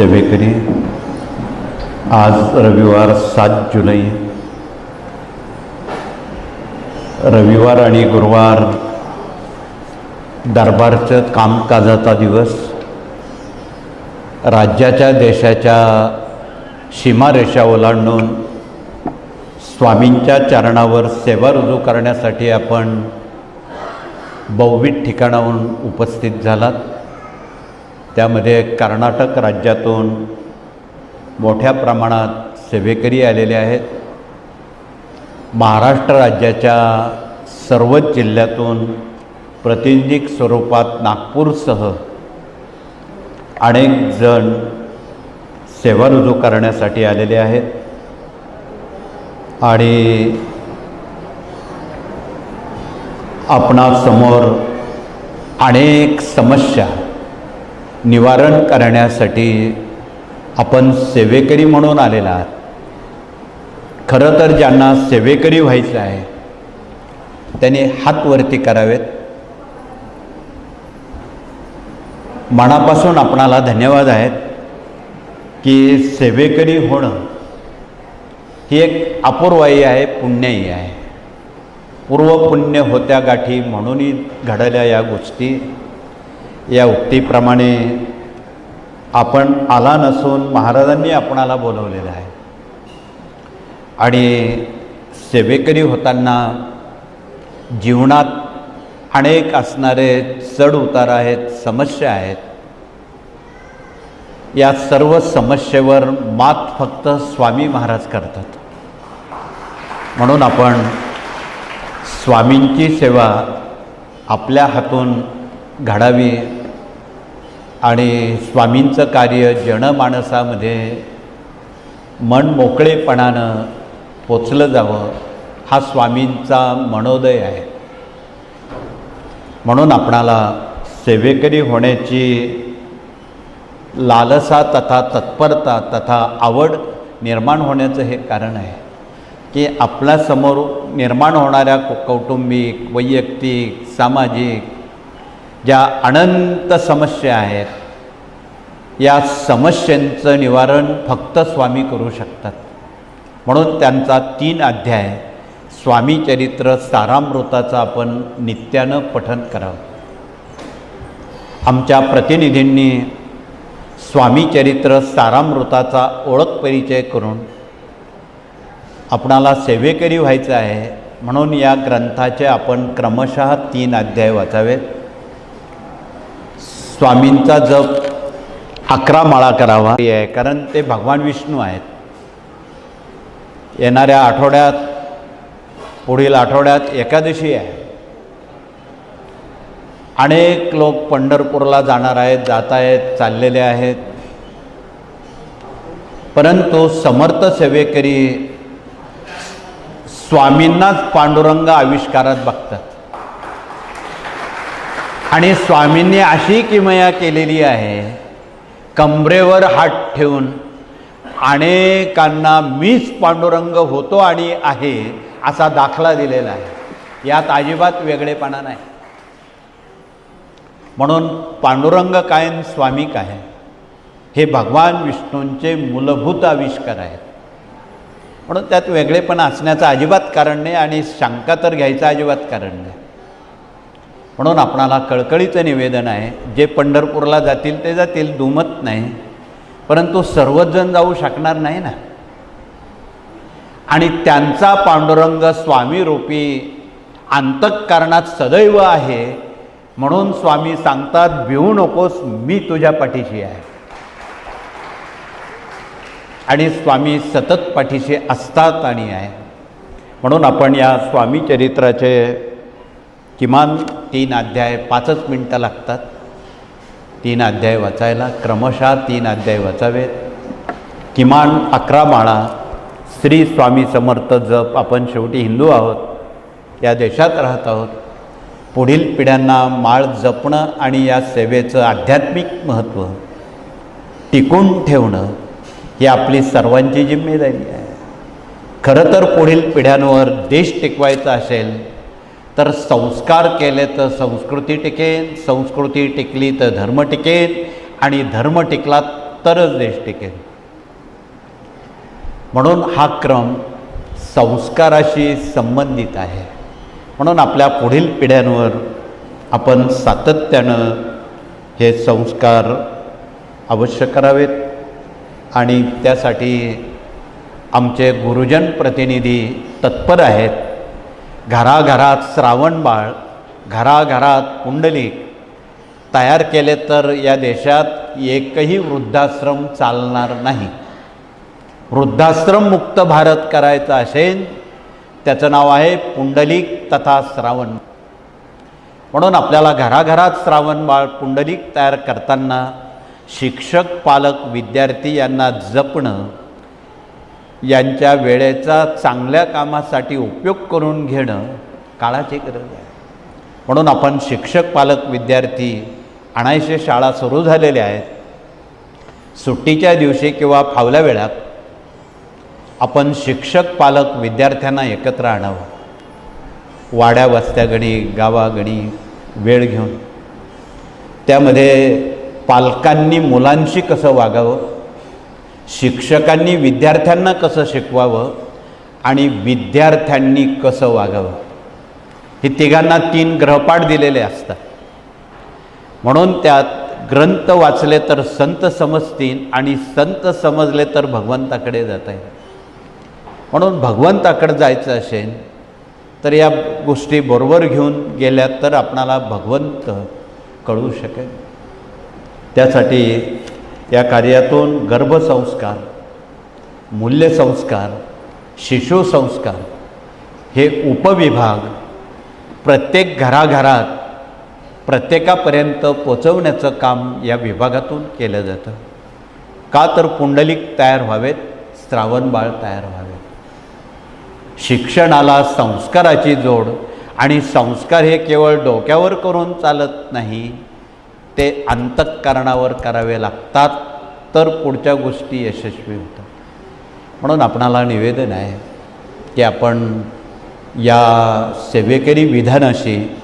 सेवेकरी आज रविवार सात जुलै रविवार आणि गुरुवार दरबारचं कामकाजाचा दिवस। राज्याच्या देशाच्या सीमारेषा ओलांडून स्वामींच्या चरणावर सेवा रुजू करण्यासाठी आपण बहुविध ठिकाणाहून उपस्थित झालात। त्यामध्ये कर्नाटक राज्यातून मोठ्या प्रमाणात सेवेकरी आलेले आहेत. महाराष्ट्र राज्याच्या सर्वच जिल्ह्यातून प्रातिनिधिक स्वरूपात नागपूरसह अनेक जण सेवा रुजू करण्यासाठी आलेले आहेत. आणि आपणासमोर अनेक समस्या निवारण करण्यासाठी आपण सेवेकरी म्हणून आलेला आहात. खरं तर ज्यांना सेवेकरी व्हायचं आहे त्यांनी हात वरती करावेत. मनापासून आपणाला धन्यवाद आहेत की सेवेकरी होणं ही एक अपूर्वाई आहे पुण्यही आहे. पूर्वपुण्य होत्या गाठी म्हणूनही घडल्या या गोष्टी. या उक्तीप्रमाणे आपण आला नसून महाराजांनी आपणाला बोलवलेलं आहे. आणि सेवेकरी होताना जीवनात अनेक असणारे चढ उतार आहेत समस्या आहेत. या सर्व समस्येवर मात फक्त स्वामी महाराज करतात. म्हणून आपण स्वामींची सेवा आपल्या हातून घडावी आणि स्वामींचं कार्य जनमानसामध्ये मन मोकळेपणानं पोचलं जावं हा स्वामींचा मनोदय आहे. म्हणून आपणाला सेवेकरी होण्याची लालसा तथा तत्परता तथा आवड निर्माण होण्याचं हे कारण आहे की आपल्यासमोर निर्माण होणाऱ्या कौटुंबिक वैयक्तिक सामाजिक ज्या अनंत समस्या आहेत या समस्यांचं निवारण फक्त स्वामी करू शकतात. म्हणून त्यांचा तीन अध्याय स्वामी चरित्र सारामृताचं आपण नित्यानं पठन करावं. आमच्या प्रतिनिधींनी स्वामी चरित्र सारामृताचा ओळख परिचय करून आपणाला सेवेकरी व्हायचं आहे म्हणून या ग्रंथाचे आपण क्रमशः तीन अध्याय वाचावेत. स्वामींचा जप अकरा माळा करावा. आहे कारण ते भगवान विष्णू आहेत. येणाऱ्या आठवड्यात पुढील आठवड्यात एकादशी आहे. अनेक लोक पंढरपूरला जाणार आहेत जात आहेत चाललेले आहेत. परंतु समर्थ सेवेकरी स्वामींनाच पांडुरंग आविष्कारात बघतात. आणि स्वामींनी अशी किमया केलेली आहे. कमरेवर हात ठेवून अनेकांना मीच पांडुरंग होतो आणि आहे असा दाखला दिलेला आहे. यात अजिबात वेगळेपणा नाही. म्हणून पांडुरंग कायम स्वामी काय? हे भगवान विष्णूंचे मूलभूत आविष्कार आहेत. म्हणून त्यात वेगळेपणा असण्याचं अजिबात कारण नाही आणि शंका तर घ्यायचं अजिबात कारण नाही. म्हणून आपणाला कळकळीचं निवेदन आहे जे पंढरपूरला जातील ते जातील दुमत नाही. परंतु सर्वच जण जाऊ शकणार नाही ना. आणि त्यांचा पांडुरंग स्वामी रूपी सदैव आहे म्हणून स्वामी सांगतात भिवू नकोस मी तुझ्या पाठीशी आहे. आणि स्वामी सतत पाठीशी असतात आणि आहे. म्हणून आपण या स्वामी चरित्राचे किमान तीन अध्याय पाचच मिनटं लागतात. तीन अध्याय वाचायला क्रमशः तीन अध्याय वाचावेत. किमान अकरा माळा श्री स्वामी समर्थ जप आपण शेवटी हिंदू आहोत या देशात राहत आहोत. पुढील पिढ्यांना माळ जपणं आणि या सेवेचं आध्यात्मिक महत्त्व टिकून ठेवणं ही आपली सर्वांची जिम्मेदारी आहे. खरं तर पुढील पिढ्यांवर देश टिकवायचा असेल तर संस्कार केले तर संस्कृती टिकेन संस्कृती टिकली तर धर्म टिकेन आणि धर्म टिकला तरच देश टिकेन. म्हणून हा क्रम संस्काराशी संबंधित आहे. म्हणून आपल्या पुढील पिढ्यांवर आपण सातत्यानं हे संस्कार अवश्य करावेत. आणि त्यासाठी आमचे गुरुजन प्रतिनिधी तत्पर आहेत. घराघरात श्रावणबाळ घराघरात पुंडलिक तयार केले तर या देशात एकही वृद्धाश्रम चालणार नाही. वृद्धाश्रम मुक्त भारत करायचा असेल त्याचं नाव आहे पुंडलिक तथा श्रावण. म्हणून आपल्याला घराघरात श्रावणबाळ पुंडलिक तयार करताना शिक्षक पालक विद्यार्थी यांना जपणं यांच्या वेळेचा चांगल्या कामासाठी उपयोग करून घेणं काळाची गरज आहे. म्हणून आपण शिक्षक पालक विद्यार्थी आणायशे शाळा सुरू झालेल्या आहेत. सुट्टीच्या दिवशी किंवा फावल्या वेळात आपण शिक्षक पालक विद्यार्थ्यांना एकत्र आणावं. वाड्या वस्त्यागणी गावागणी वेळ घेऊन. त्यामध्ये पालकांनी मुलांशी कसं वागावं? शिक्षकांनी विद्यार्थ्यांना कसं शिकवावं आणि विद्यार्थ्यांनी कसं वागावं? हे तिघांना तीन ग्रहपाठ दिलेले असतात. म्हणून त्यात ग्रंथ वाचले तर संत समजतील आणि संत समजले तर भगवंताकडे जाता येईल. म्हणून भगवंताकडे जायचं असेल तर या गोष्टी बरोबर घेऊन गेल्या तर आपणाला भगवंत कळू शकेल. त्यासाठी या कार्यातून गर्भसंस्कार मूल्यसंस्कार शिशुसंस्कार हे उपविभाग प्रत्येक घराघरात प्रत्येकापर्यंत पोचवण्याचं काम या विभागातून केलं जातं. का तर पुंडलिक तयार व्हावेत श्रावणबाळ तयार व्हावेत. शिक्षणाला संस्काराची जोड आणि संस्कार हे केवळ डोक्यावर करून चालत नाही ते अंतःकरणावर करावे लागतात तर पुढच्या गोष्टी यशस्वी होतात. म्हणून आपणाला निवेदन आहे की आपण या सेवेकरी विधानाशी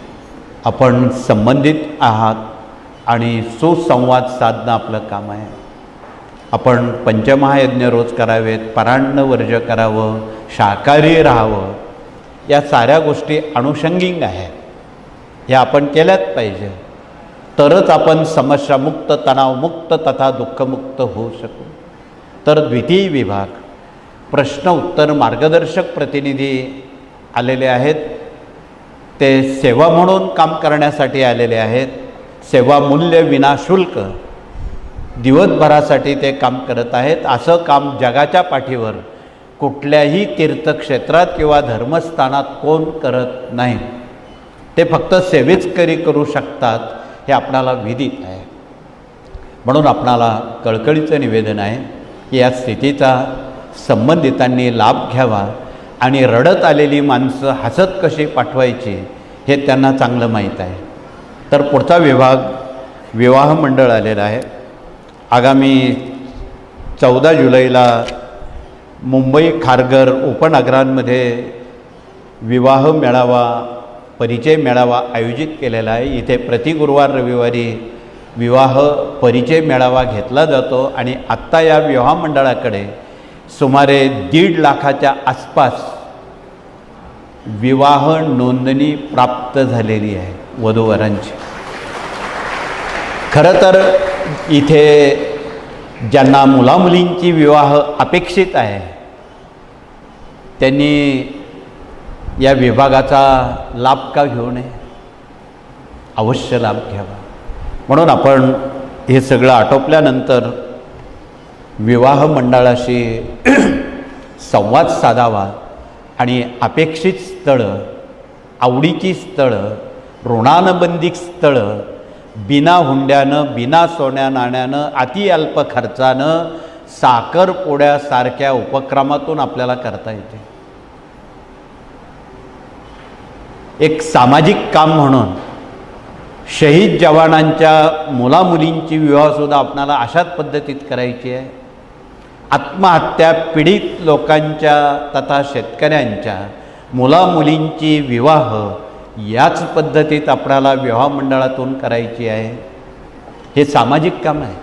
आपण संबंधित आहात आणि सुसंवाद साधणं आपलं काम आहे. आपण पंचमहायज्ञ रोज करावेत परान्न वर्ज करावं शाकाहारी राहावं या साऱ्या गोष्टी अनुषंगिक आहेत. ह्या आपण केल्याच पाहिजे. तरच आपण समस्यामुक्त तणावमुक्त तथा दुःखमुक्त होऊ शकू. तर द्वितीय विभाग प्रश्न उत्तर मार्गदर्शक प्रतिनिधी आलेले आहेत. ते सेवा म्हणून काम करण्यासाठी आलेले आहेत. सेवा मूल्य विनाशुल्क दिवसभरासाठी ते काम करत आहेत. असं काम जगाच्या पाठीवर कुठल्याही तीर्थक्षेत्रात किंवा धर्मस्थानात कोण करत नाही. ते फक्त सेवेच करी करू शकतात. हे आपणाला विदित आहे. म्हणून आपणाला कळकळीचं निवेदन आहे की या स्थितीचा संबंधितांनी लाभ घ्यावा आणि रडत आलेली माणसं हसत कशी पाठवायची हे त्यांना चांगलं माहीत आहे. तर पुढचा विभाग विवाह मंडळ आलेला आहे. आगामी चौदा जुलैला मुंबई खारघर उपनगरांमध्ये विवाह मेळावा परिचय मेळावा आयोजित केलेला आहे. इथे प्रति गुरुवार रविवारी विवाह परिचय मेळावा घेतला जातो आणि आत्ता या विवाह मंडळाकडे सुमारे दीड लाखाच्या आसपास विवाह नोंदणी प्राप्त झालेली आहे वधूवरांची. खरं तर इथे ज्यांना मुलामुलींची विवाह अपेक्षित आहे त्यांनी या विभागाचा लाभ का घेऊ नये? अवश्य लाभ घ्यावा. म्हणून आपण हे सगळं आटोपल्यानंतर विवाह मंडळाशी संवाद साधावा आणि अपेक्षित स्थळं आवडीची स्थळं ऋणानुबंधित स्थळं बिना हुंड्यानं बिना सोन्या नाण्यानं अति अल्प खर्चानं साखरपोड्यासारख्या उपक्रमातून आपल्याला करता येते. एक सामाजिक काम म्हणून शहीद जवानांच्या मुलामुलींची विवाहसुद्धा आपणाला अशाच पद्धतीत करायची आहे. आत्महत्या पीडित लोकांच्या तथा शेतकऱ्यांच्या मुलामुलींची विवाह याच पद्धतीत आपल्याला विवाह मंडळातून करायची आहे. हे सामाजिक काम आहे.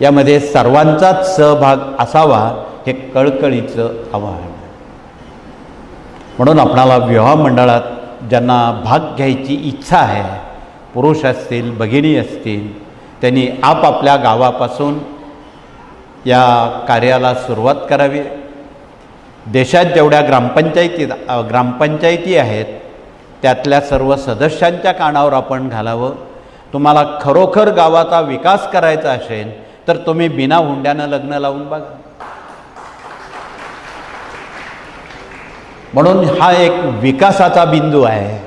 यामध्ये सर्वांचाच सहभाग असावा हे कळकळीचं आव्हान म्हणून आपणाला विवाह मंडळात ज्यांना भाग घ्यायची इच्छा आहे पुरुष असतील भगिनी असतील त्यांनी आपापल्या गावापासून या कार्याला सुरुवात करावी. देशात जेवढ्या ग्रामपंचायती ग्रामपंचायती आहेत त्यातल्या सर्व सदस्यांच्या कानावर आपण घालावं. तुम्हाला खरोखर गावाचा विकास करायचा असेल तर तुम्ही बिना हुंड्यानं लग्न लावून बघा. म्हणून हा एक विकासाचा बिंदू आहे.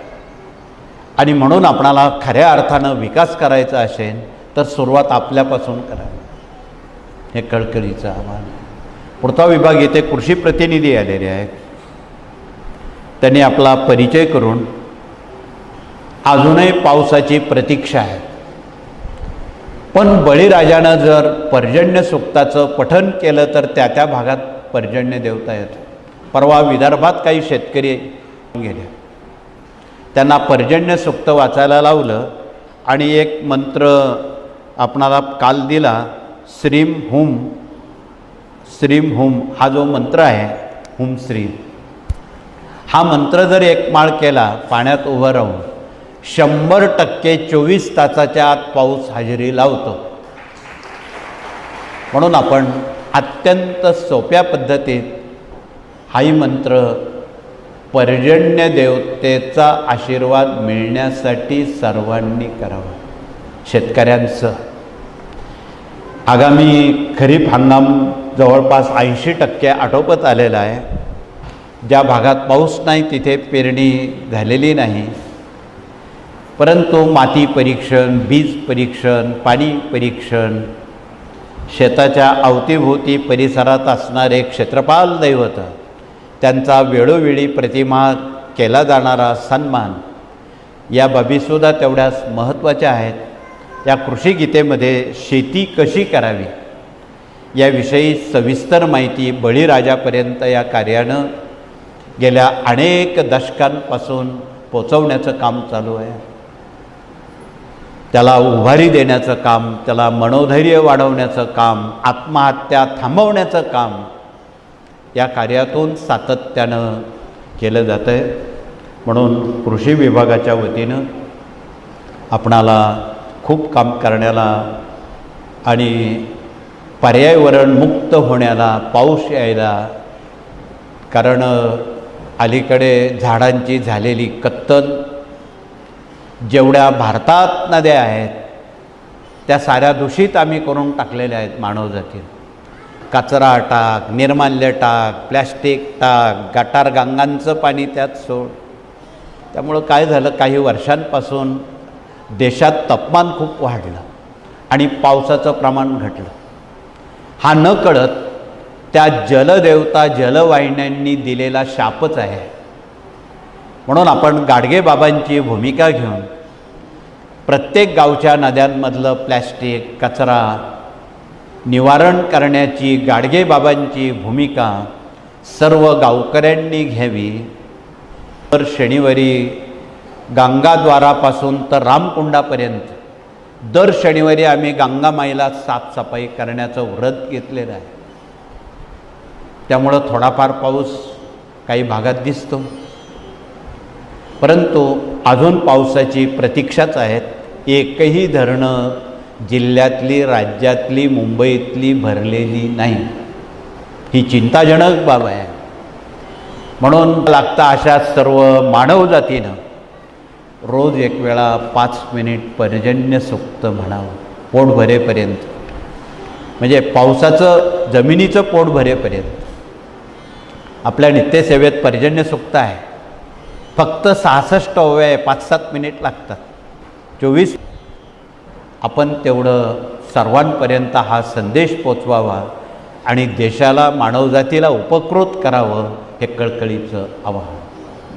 आणि म्हणून आपणाला खऱ्या अर्थानं विकास करायचा असेल तर सुरुवात आपल्यापासून करावी हे कळकळीचं आव्हान पुढचा विभाग येथे कृषी प्रतिनिधी आलेले आहेत. त्यांनी आपला परिचय करून अजूनही पावसाची प्रतीक्षा आहे. पण बळीराजानं जर पर्जन्य सुक्ताचं पठन केलं तर त्या त्या भागात पर्जन्य देवता येतो परवा विदर्भात काही शेतकरी गेले. त्यांना पर्जन्य सुक्त वाचायला लावलं आणि एक मंत्र आपणाला काल दिला श्रीम हुम श्रीम हुम हा जो मंत्र आहे हुम श्रीम हा मंत्र जर एक माळ केला पाण्यात उभं राहून शंभर टक्के चोवीस तासाच्या आत पाऊस हजेरी लावतो. म्हणून आपण अत्यंत सोप्या पद्धतीत हाही मंत्र पर्जन्य देवतेचा आशीर्वाद मिळण्यासाठी सर्वांनी करावा. शेतकऱ्यांचं. आगामी खरीप हंगाम जवळपास ऐंशी टक्के आटोपत आलेला आहे. ज्या भागात पाऊस नाही तिथे पेरणी झालेली नाही. परंतु माती परीक्षण बीज परीक्षण पाणी परीक्षण शेताच्या अवतीभोवती परिसरात असणारे क्षेत्रपाल दैवत त्यांचा वेळोवेळी प्रतिमा केला जाणारा सन्मान या बाबीसुद्धा तेवढ्याच महत्त्वाच्या आहेत. या कृषी गीतेमध्ये शेती कशी करावी याविषयी सविस्तर माहिती बळीराजापर्यंत या कार्यानं गेल्या अनेक दशकांपासून पोचवण्याचं काम चालू आहे. त्याला उभारी देण्याचं काम त्याला मनोधैर्य वाढवण्याचं काम आत्महत्या थांबवण्याचं काम या कार्यातून सातत्यानं केलं जातं आहे म्हणून कृषी विभागाच्या वतीनं आपणाला खूप काम करण्याला आणि पर्यावरण मुक्त होण्याला पाऊस यायला कारण अलीकडे झाडांची झालेली कत्तल जेवढ्या भारतात नद्या आहेत त्या साऱ्या दूषित आम्ही करून टाकलेल्या आहेत मानवजातील कचरा टाक निर्माल्य टाक प्लॅस्टिक टाक गटार गंगांचं पाणी त्यात सोड. त्यामुळं काय झालं? काही वर्षांपासून देशात तापमान खूप वाढलं आणि पावसाचं प्रमाण घटलं. हा न कळत त्या जलदेवता जलवाहिन्यांनी दिलेला शापच आहे. म्हणून आपण गाडगेबाबांची भूमिका घेऊन प्रत्येक गावच्या नद्यांमधलं प्लॅस्टिक कचरा निवारण करण्याची गाडगेबाबांची भूमिका सर्व गावकऱ्यांनी घ्यावी. तर शनिवारी गंगाद्वारापासून तर रामकुंडापर्यंत दर शनिवारी आम्ही गंगामाईला साफसफाई करण्याचं व्रत घेतलेलं आहे. त्यामुळं थोडाफार पाऊस काही भागात दिसतो. परंतु अजून पावसाची प्रतीक्षाच आहेत. एकही धरणं जिल्ह्यातली राज्यातली मुंबईतली भरलेली नाही. ही चिंताजनक बाब आहे. म्हणून लागता अशा सर्व मानवजातीनं रोज एक वेळा पाच मिनिट पर्जन्य सुक्त म्हणावं पोट भरेपर्यंत. म्हणजे पावसाचं जमिनीचं पोट भरेपर्यंत. आपल्या नित्यसेवेत पर्जन्य सुक्त आहे. फक्त सहासष्ट हवे आहे पाच सात मिनिट लागतात. चोवीस आपण तेवढं सर्वांपर्यंत हा संदेश पोचवावा आणि देशाला मानवजातीला उपकृत करावं हे कळकळीचं आवाहन.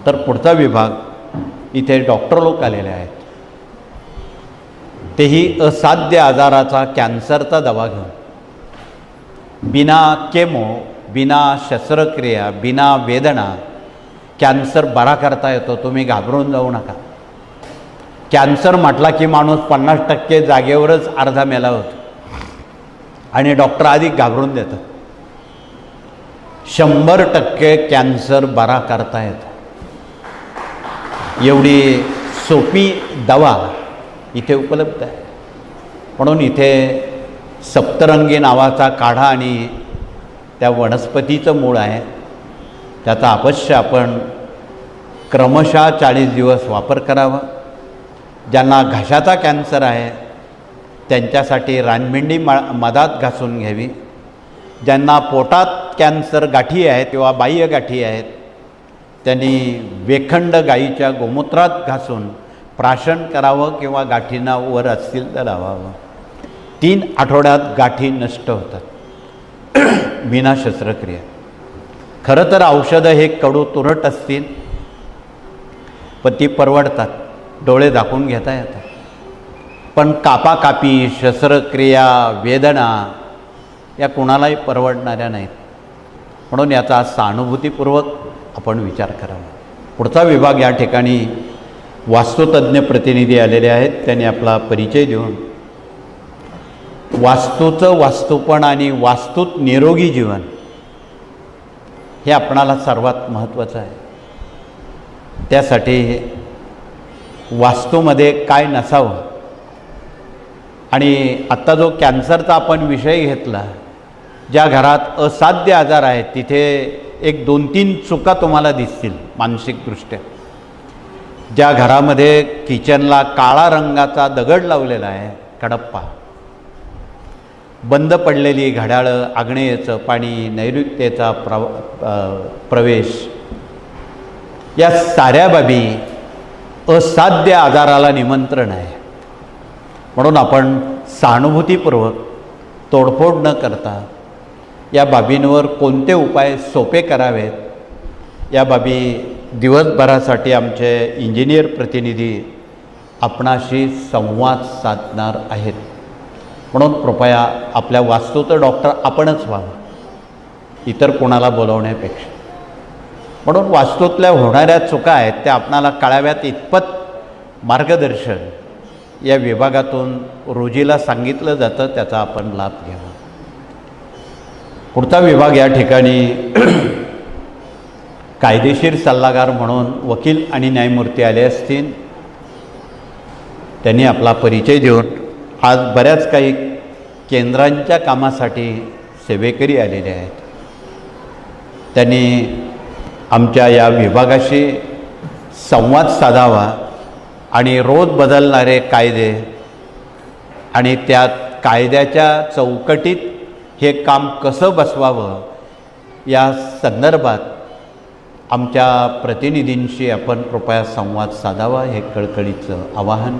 तर पुढचा विभाग इथे डॉक्टर लोक आलेले आहेत. तेही असाध्य आजाराचा कॅन्सरचा दवा घेऊन. बिना केमो बिना शस्त्रक्रिया बिना वेदना कॅन्सर बरा करता येतो तुम्ही घाबरून जाऊ नका. कॅन्सर म्हटला की माणूस पन्नास टक्के जागेवरच अर्धा मेला होतो. आणि डॉक्टर अधिक घाबरून देतात. शंभर टक्के कॅन्सर बरा करता येतो. एवढी सोपी दवा इथे उपलब्ध आहे. म्हणून इथे सप्तरंगी नावाचा काढा आणि त्या वनस्पतीचं मूळ आहे. त्याचा अवश्य आपण क्रमशः चाळीस दिवस वापर करावा. ज्यांना घशाचा कॅन्सर आहे त्यांच्यासाठी रानभेंडी मा मधात घासून घ्यावी. ज्यांना पोटात कॅन्सर गाठी आहेत किंवा बाह्य गाठी आहेत त्यांनी वेखंड गाईच्या गोमूत्रात घासून प्राशन करावं किंवा गाठींना वर असतील तर लावावं. तीन आठवड्यात गाठी नष्ट होतात. विना शस्त्रक्रिया. खरं तर औषधं हे कडू तुरट असतील पण ती परवडतात. डोळे दाखवून घेता येतात. पण कापाकापी शस्त्रक्रिया वेदना या कुणालाही परवडणाऱ्या नाहीत. म्हणून याचा सहानुभूतीपूर्वक आपण विचार करावा. पुढचा विभाग या ठिकाणी वास्तुतज्ञ प्रतिनिधी आलेले आहेत. त्यांनी आपला परिचय देऊन वास्तूचं वास्तूपण आणि वास्तूत निरोगी जीवन हे आपणाला सर्वात महत्त्वाचं आहे. त्यासाठी वास्तूमध्ये काय नसावं? आणि आत्ता जो कॅन्सरचा आपण विषय घेतला ज्या घरात असाध्य आजार आहेत तिथे एक दोन तीन चुका तुम्हाला दिसतील मानसिकदृष्ट्या. ज्या घरामध्ये किचनला काळा रंगाचा दगड लावलेला आहे कडप्पा. बंद पडलेली घड्याळं आग्नेयचं पाणी नैऋत्येचा प्रव प्रवेश. या साऱ्या बाबी असाध्य आजाराला निमंत्रण आहे. म्हणून आपण सहानुभूतीपूर्वक तोडफोड न करता या बाबींवर कोणते उपाय सोपे करावेत? या बाबी दिवसभरासाठी आमचे इंजिनियर प्रतिनिधी आपणाशी संवाद साधणार आहेत. म्हणून कृपया आपल्या वास्तूचं डॉक्टर आपणच व्हावं. इतर कोणाला बोलवण्यापेक्षा. म्हणून वास्तूतल्या होणाऱ्या चुका आहेत त्या आपणाला कळाव्यात इतपत मार्गदर्शन. या विभागातून रोजीला सांगितलं जातं त्याचा आपण लाभ घ्यावा. पुढचा विभाग या ठिकाणी कायदेशीर सल्लागार म्हणून वकील आणि न्यायमूर्ती आले असतील. त्यांनी आपला परिचय देऊन आज बऱ्याच काही केंद्रांच्या कामासाठी सेवेकरी आलेले आहेत. त्यांनी आमच्या या विभागाशी संवाद साधावा आणि रोज बदलणारे कायदे आणि त्यात कायद्याच्या चौकटीत हे काम कसं बसवावं या संदर्भात आमच्या प्रतिनिधींशी आपण कृपया संवाद साधावा हे कळकळीचं आवाहन.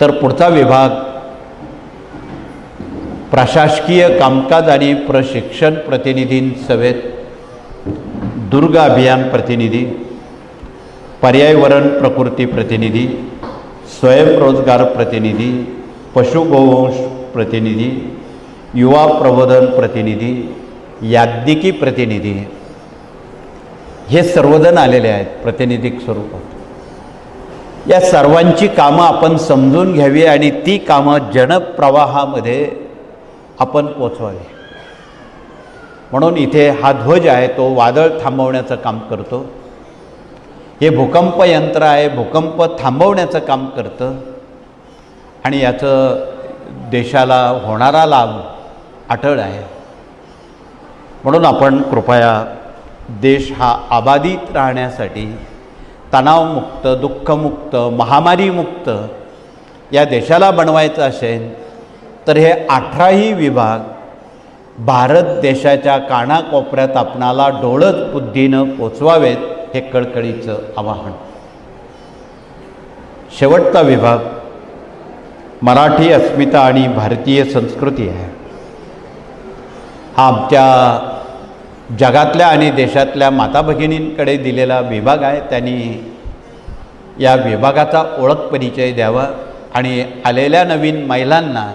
तर पुढचा विभाग प्रशासकीय कामकाज आणि प्रशिक्षण प्रतिनिधीं सभेत दुर्ग अभियान प्रतिनिधी पर्यावरण प्रकृती प्रतिनिधी स्वयंरोजगार प्रतिनिधी पशुगोवंश प्रतिनिधी युवा प्रबोधन प्रतिनिधी याज्ञिकी प्रतिनिधी हे सर्वजण आलेले आहेत प्रतिनिधिक स्वरूपात. या सर्वांची कामं आपण समजून घ्यावी आणि ती कामं जनप्रवाहामध्ये आपण पोचवावी. म्हणून इथे हा ध्वज आहे तो वादळ थांबवण्याचं काम करतो. हे भूकंप यंत्र आहे भूकंप थांबवण्याचं काम करतं. आणि याचं देशाला होणारा लाभ अटळ आहे. म्हणून आपण कृपया देश हा आबाधित राहण्यासाठी तणावमुक्त दुःखमुक्त महामारीमुक्त या देशाला बनवायचं असेल तर हे अठराही विभाग भारत देशाच्या कानाकोपऱ्यात आपणाला डोळत बुद्धीनं पोचवावेत हे कळकळीचं आवाहन. शेवटचा विभाग मराठी अस्मिता आणि भारतीय संस्कृती आहे. हा आमच्या जगातल्या आणि देशातल्या माता भगिनींकडे दिलेला विभाग आहे. त्यांनी या विभागाचा ओळख परिचय द्यावा आणि आलेल्या नवीन महिलांना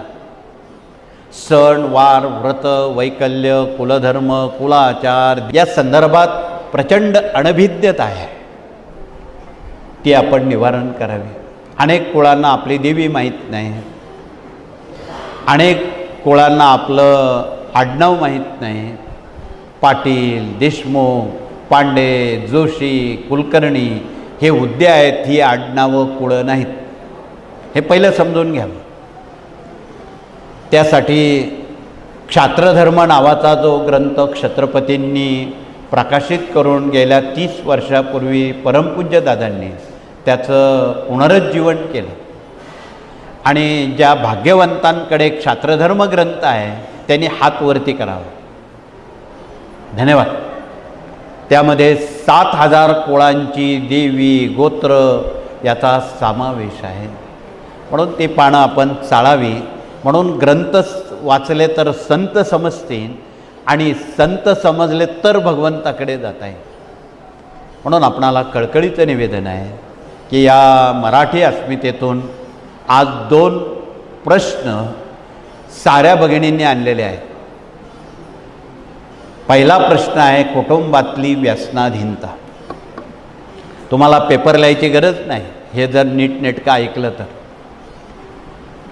सण वार व्रत वैकल्य कुलधर्म कुलाचार या संदर्भात प्रचंड अनभिद्यता आहे. ती आपण निवारण करावी. अनेक कुळांना आपली देवी माहीत नाही. अनेक कुळांना आपलं आडनाव माहीत नाही. पाटील देशमुख पांडे जोशी कुलकर्णी हे हुद्दे आहेत ही आडनावं कुळं नाहीत. हे पहिलं समजून घ्यावं. त्यासाठी क्षात्रधर्म नावाचा जो ग्रंथ क्षत्रपतींनी प्रकाशित करून गेल्या तीस वर्षापूर्वी परमपूज्य दादांनी त्याचं पुनरुज्जीवन केलं. आणि ज्या भाग्यवंतांकडे क्षात्रधर्म ग्रंथ आहे त्यांनी हात वरती करावा. धन्यवाद. त्यामध्ये सात हजार कोळांची देवी गोत्र याचा समावेश आहे. म्हणून ते पानं आपण चाळावी. म्हणून ग्रंथ वाचले तर संत समजतील आणि संत समजले तर भगवंताकडे जात आहे म्हणून आपणाला कळकळीचं निवेदन आहे की या मराठी अस्मितेतून आज दोन प्रश्न साऱ्या भगिनींनी आणलेले आहेत. पहिला प्रश्न आहे कुटुंबातली व्यसनाधीनता. तुम्हाला पेपर लिहायची गरज नाही हे जर नीटनेटकं ऐकलं तर.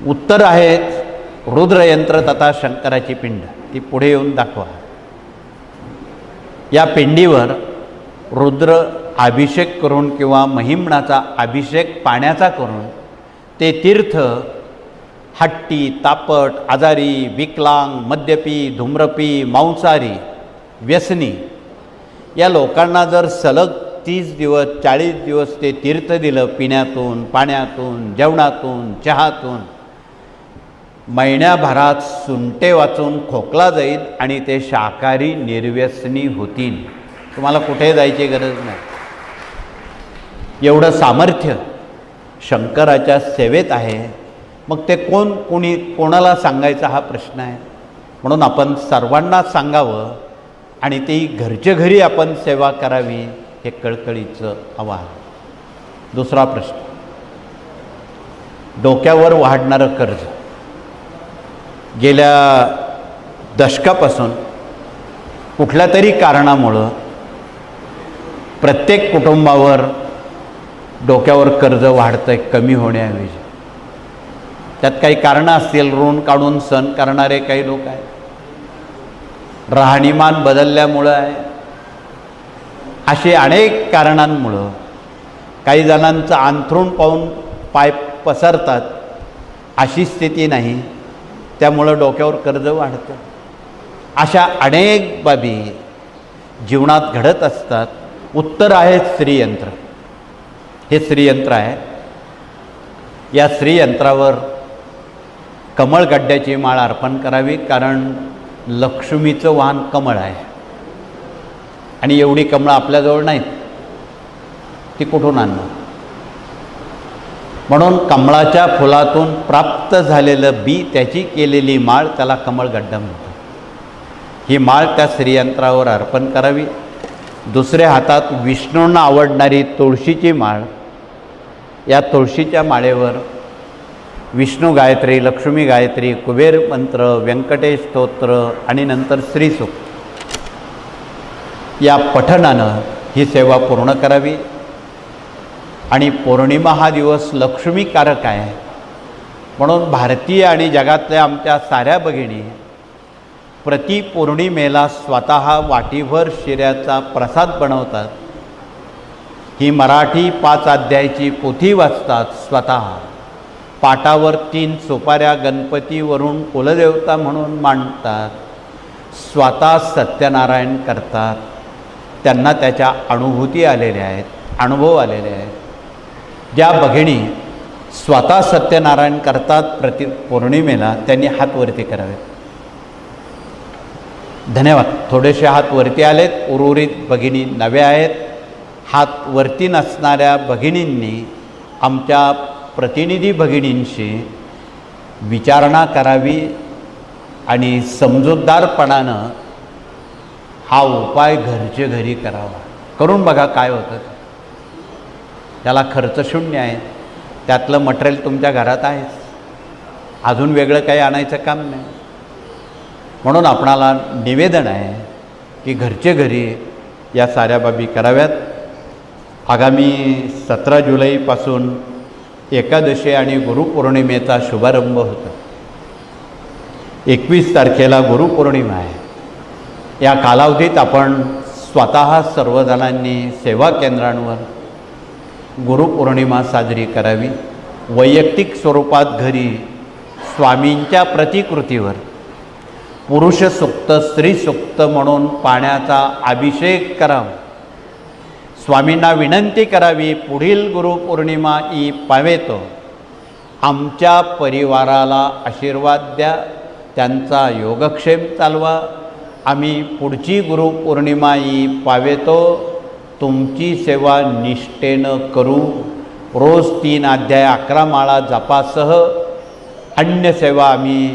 उत्तर आहेत रुद्रयंत्र तथा शंकराची पिंड ती पुढे येऊन दाखवा. या पिंडीवर रुद्र अभिषेक करून किंवा महिमणाचा अभिषेक पाण्याचा करून ते तीर्थ हट्टी तापट आजारी विकलांग मद्यपी धूम्रपी मांसाहारी व्यसनी या लोकांना जर सलग तीस दिवस चाळीस दिवस ते तीर्थ दिलं पिण्यातून पाण्यातून जेवणातून चहातून महिन्याभरात सुंटे वाचून खोकला जाईल आणि ते शाकाहारी निर्व्यसनी होतील. तुम्हाला कुठे जायची गरज नाही. एवढं सामर्थ्य शंकराच्या सेवेत आहे. मग ते कोण कोणी कोणाला सांगायचा हा प्रश्न आहे? म्हणून आपण सर्वांना सांगावं आणि ती घरच्या घरी आपण सेवा करावी हे कळकळीचं आवाहन. दुसरा प्रश्न. डोक्यावर वाढणारं कर्ज. गेल्या दशकापासून कुठल्या तरी कारणामुळं प्रत्येक कुटुंबावर डोक्यावर कर्ज वाढतं आहे कमी होण्याऐवजी. त्यात काही कारणं असतील ऋण काढून सण करणारे काही लोक आहेत. राहणीमान बदलल्यामुळं आहे. अशी अनेक कारणांमुळं काही जणांचं अंथरूण पाहून पाय पसरतात अशी स्थिती नाही. त्यामुळं डोक्यावर कर्ज वाढतं. अशा अनेक बाबी जीवनात घडत असतात. उत्तर आहे श्रीयंत्र. हे श्रीयंत्र आहे. या श्रीयंत्रावर कमळगड्ड्याची माळ अर्पण करावी कारण लक्ष्मीचं वाहन कमळ आहे. आणि एवढी कमळं आपल्याजवळ नाहीत. ती कुठून आणणार? म्हणून कमळाच्या फुलातून प्राप्त झालेलं बी त्याची केलेली माळ त्याला कमळगड्डा म्हणतो ही माळ त्या श्रीयंत्रावर अर्पण करावी. दुसऱ्या हातात विष्णूंना आवडणारी तुळशीची माळ. या तुळशीच्या माळेवर विष्णू गायत्री लक्ष्मी गायत्री कुबेर मंत्र व्यंकटेश स्तोत्र आणि नंतर श्रीसुख या पठणानं ही सेवा पूर्ण करावी. आणि पौर्णिमा हा दिवस लक्ष्मीकारक आहे. म्हणून भारतीय आणि जगातल्या आमच्या साऱ्या भगिनी प्रति पौर्णिमेला स्वतः वाटीभर शिऱ्याचा प्रसाद बनवतात. ही मराठी पाच अध्यायची पोथी वाचतात स्वतः. पाटावर तीन सोपाऱ्या गणपतीवरून कुलदेवता म्हणून मांडतात. स्वतः सत्यनारायण करतात. त्यांना त्याच्या अनुभूती आलेल्या आहेत अनुभव आलेले आहेत. ज्या भगिनी स्वतः सत्यनारायण करतात प्रति पौर्णिमेला त्यांनी हात वरती करावेत. धन्यवाद. थोडेसे हात वरती आलेत. उर्वरित भगिनी नव्या आहेत. हात वरती नसणाऱ्या भगिनींनी आमच्या प्रतिनिधी भगिनींशी विचारणा करावी आणि समजूतदारपणानं हा उपाय घरचे घरी करावा. करून बघा काय होतं त्याला खर्च शून्य आहे. त्यातलं मटेरियल तुमच्या घरात आहेच अजून वेगळं काही आणायचं काम नाही. म्हणून आपणाला निवेदन आहे की घरचे घरी या साऱ्या बाबी कराव्यात. आगामी सतरा जुलैपासून एकादशी आणि गुरुपौर्णिमेचा शुभारंभ होतो. एकवीस तारखेला गुरुपौर्णिमा आहे. या कालावधीत आपण स्वतः सर्वजणांनी सेवा केंद्रांवर गुरुपौर्णिमा साजरी करावी. वैयक्तिक स्वरूपात घरी स्वामींच्या प्रतिकृतीवर. पुरुष सुक्त स्त्री सुक्त म्हणून पाण्याचा अभिषेक करावा. स्वामींना विनंती करावी पुढील गुरुपौर्णिमा ई पावेतो. आमच्या परिवाराला आशीर्वाद द्या त्यांचा योगक्षेम चालवा. आम्ही पुढची गुरुपौर्णिमा ई पावेतो. तुमची सेवा निष्ठेनं करू. रोज तीन अध्याय अकरा माळा जपासह अन्य सेवा आम्ही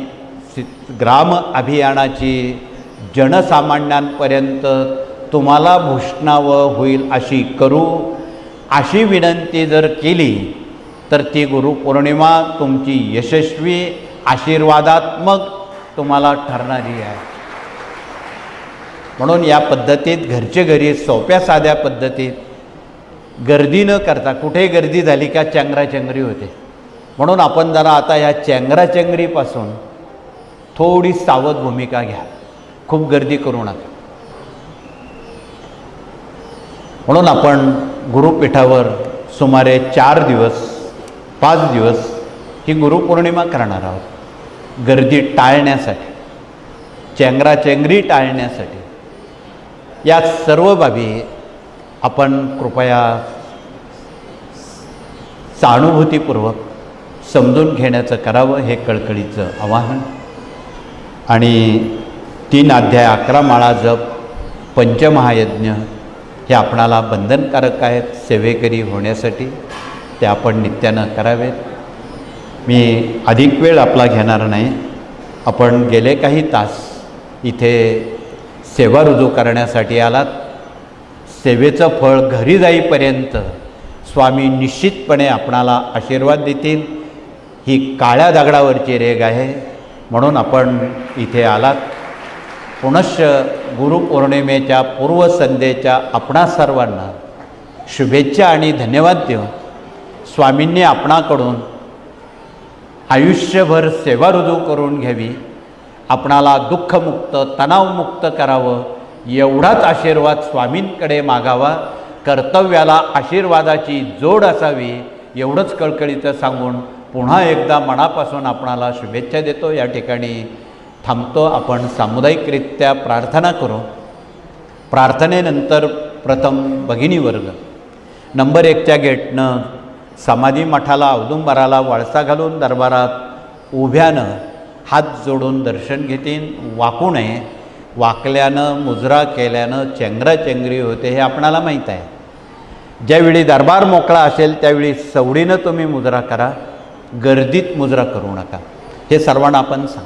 सि ग्राम अभियानाची जनसामान्यांपर्यंत तुम्हाला भूषणावं होईल अशी करू. अशी विनंती जर केली तर ती गुरुपौर्णिमा तुमची यशस्वी आशीर्वादात्मक तुम्हाला ठरणारी आहे. म्हणून या पद्धतीत घरचे घरी सोप्या साध्या पद्धतीत गर्दी न करता कुठे गर्दी झाली का चंगराचंगरी होते. म्हणून आपण जरा आता ह्या चेंगराचेंगरीपासून थोडी सावध भूमिका घ्या. खूप गर्दी करू नका. म्हणून आपण गुरुपीठावर सुमारे चार दिवस पाच दिवस ही गुरुपौर्णिमा करणार आहोत. गर्दी टाळण्यासाठी चेंगराचेंगरी टाळण्यासाठी. या सर्व बाबी आपण कृपया सहानुभूतीपूर्वक समजून घेण्याचं करावं हे कळकळीचं आवाहन. आणि तीन अध्याय अकरा माळा जप पंचमहायज्ञ हे आपणाला बंधनकारक आहेत सेवेकरी होण्यासाठी. ते आपण नित्यानं करावेत. मी अधिक वेळ आपला घेणार नाही. आपण गेले काही तास इथे सेवा रुजू करण्यासाठी आलात. सेवेचं फळ घरी जाईपर्यंत स्वामी निश्चितपणे आपणाला आशीर्वाद देतील. ही काळ्या दगडावरची रेग आहे. म्हणून आपण इथे आलात. पुनश्च गुरुपौर्णिमेच्या पूर्वसंध्येच्या आपणा सर्वांना शुभेच्छा आणि धन्यवाद देऊन स्वामींनी आपणाकडून आयुष्यभर सेवा रुजू करून घ्यावी. आपणाला दुःखमुक्त तणावमुक्त करावं. एवढाच आशीर्वाद स्वामींकडे मागावा. कर्तव्याला आशीर्वादाची जोड असावी एवढंच कळकळीचं सांगून पुन्हा एकदा मनापासून आपणाला शुभेच्छा देतो. या ठिकाणी थांबतो. आपण सामुदायिकरित्या प्रार्थना करू. प्रार्थनेनंतर प्रथम भगिनी वर्ग. नंबर एकच्या गेटनं समाधी मठाला औदुंबराला वळसा घालून दरबारात उभ्यानं हात जोडून दर्शन घेतीन वाकू नये. वाकल्यानं मुजरा केल्यानं चेंगराचेंगरी होते हे आपणाला माहीत आहे. ज्यावेळी दरबार मोकळा असेल त्यावेळी सवडीनं तुम्ही मुजरा करा. गर्दीत मुजरा करू नका. हे सर्वांना आपण सांग.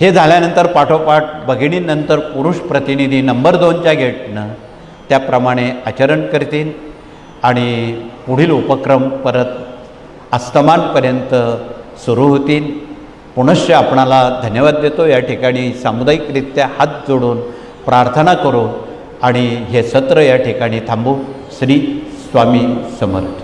हे झाल्यानंतर पाठोपाठ भगिनीनंतर पुरुष प्रतिनिधी नंबर दोनच्या गेटनं त्याप्रमाणे आचरण करतील आणि पुढील उपक्रम परत अस्तमानपर्यंत सुरू होतील. पुनश्च आपणाला धन्यवाद देतो. या ठिकाणी सामुदायिकरित्या हात जोडून प्रार्थना करू आणि हे सत्र या ठिकाणी थांबू. श्री स्वामी समर्थ.